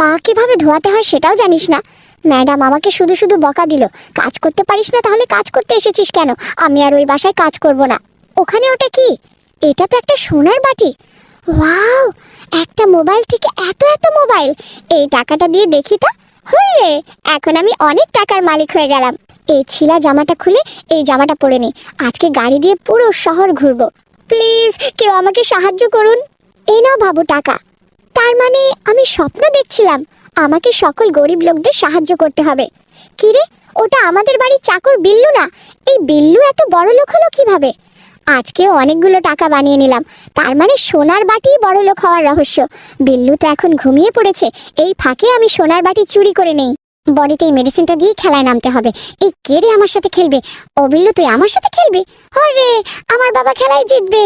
পা কীভাবে ধোয়াতে হয় সেটাও জানিস না। ম্যাডাম আমাকে শুধু শুধু বকা দিল, কাজ করতে পারিস না তাহলে কাজ করতে এসেছিস কেন? আমি আর ওই বাসায় কাজ করব না। ওখানে ওটা কি? এটা তো একটা সোনার বাটি? ওয়াও, একটা মোবাইল থেকে এত এত মোবাইল। এই টাকাটা দিয়ে দেখি তো। হুররে, এখন আমি অনেক টাকার মালিক হয়ে গেলাম। এই ছিলা জামাটা খুলে, এই জামাটা পরে নি। আজকে গাড়ি দিয়ে পুরো শহর ঘুরবো। প্লিজ, কেউ আমাকে সাহায্য করুন। এই নাও বাবু টাকা। তার মানে আমি স্বপ্ন দেখছিলাম আমাকে সকল গরিব লোকদের সাহায্য করতে হবে। কিরে, ওটা আমাদের বাড়ির চাকর বিল্লু না? এই বিল্লু এত বড় লোক হলো কীভাবে? আজকেও অনেকগুলো টাকা বানিয়ে নিলাম। তার মানে সোনার বাটি বড় লোক হওয়ার রহস্য। বিল্লু তো এখন ঘুমিয়ে পড়েছে। এই ফাঁকে আমি সোনার বাটি চুরি করে নেই। বডিতে এই মেডিসিনটা দিয়ে খেলায় নামতে হবে। এই কে রে আমার সাথে খেলবে? ও বিল্লু, তুই আমার সাথে খেলবি? হরে আমার বাবা খেলায় জিতবে।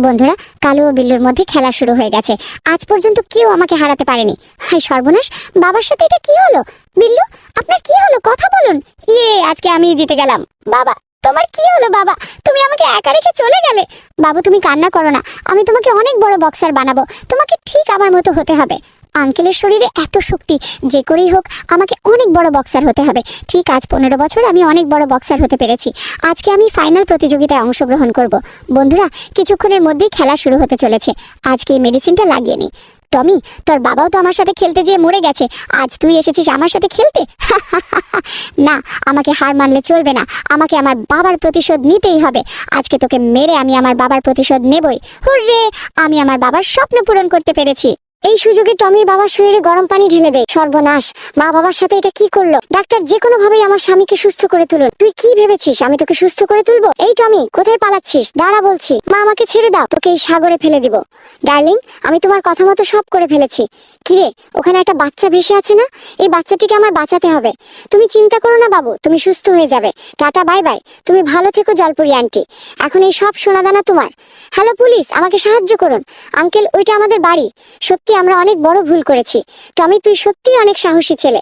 বন্ধুরা, কালু ও বিল্লুর মধ্যে খেলা শুরু হয়ে গেছে। আজ পর্যন্ত কেউ আমাকে হারাতে পারেনি। হাই সর্বনাশ, বাবার সাথে এটা কি হলো? বিল্লু, আপনার কি হলো? কথা বলুন। ইয়ে আজকে আমি জিতে গেলাম। বাবা, তোমার কি হলো বাবা? তুমি আমাকে একা রেখে চলে গেলে? বাবু, তুমি কান্না করো না। আমি তোমাকে অনেক বড় বক্সার বানাবো। তোমাকে ঠিক আমার মতো হতে হবে। আঙ্কেলের শরীরে এত শক্তি, যে করেই হোক আমাকে অনেক বড় বক্সার হতে হবে। ঠিক আজ পনেরো বছর আমি অনেক বড় বক্সার হতে পেরেছি। আজকে আমি ফাইনাল প্রতিযোগিতায় অংশগ্রহণ করব। বন্ধুরা, কিছুক্ষণের মধ্যেই খেলা শুরু হতে চলেছে। আজকে এই মেডিসিনটা লাগিয়ে নিই। টমি, তোর বাবাও তো আমার সাথে খেলতে যেয়ে মরে গেছে। আজ তুই এসেছিস আমার সাথে খেলতে? না, আমাকে হার মানলে চলবে না। আমাকে আমার বাবার প্রতিশোধ নিতেই হবে। আজকে তোকে মেরে আমি আমার বাবার প্রতিশোধ নেবই। হুররে! আমি আমার বাবার স্বপ্ন পূরণ করতে পেরেছি। এই সুযোগে টমির বাবার শরীরে গরম পানি ঢেলে দেয়। সর্বনাশ। মা বাবার সাথে এটা কি করল? ডাক্তার যে কোনো ভাবেই আমার স্বামীকে সুস্থ করে তুলুন। তুই কি ভেবেছিস? আমি তোকে সুস্থ করে তুলবো? এই টমি, কোথায় পালাচ্ছিস? দাঁড়া বলছি। মা আমাকে ছেড়ে দাও। তোকে এই সাগরে ফেলে দিব। ডার্লিং, আমি তোমার কথা মতো সব করে ফেলেছি। কিরে, ওখানে একটা বাচ্চা ভেসে আছে না? এই বাচ্চাটিকে আমার বাঁচাতে হবে। তুমি চিন্তা করো না বাবু, তুমি সুস্থ হয়ে যাবে। Tata, bye bye. তুমি ভালো থেকো জলপুরি আন্টি। এখন এই সব সোনাদানা তোমার। হ্যালো পুলিশ, আমাকে সাহায্য করুন। আঙ্কেল, ওইটা আমাদের বাড়ি। সত্যি আমরা অনেক বড় ভুল করেছি। টমি তুই সত্যি অনেক সাহসী ছেলে।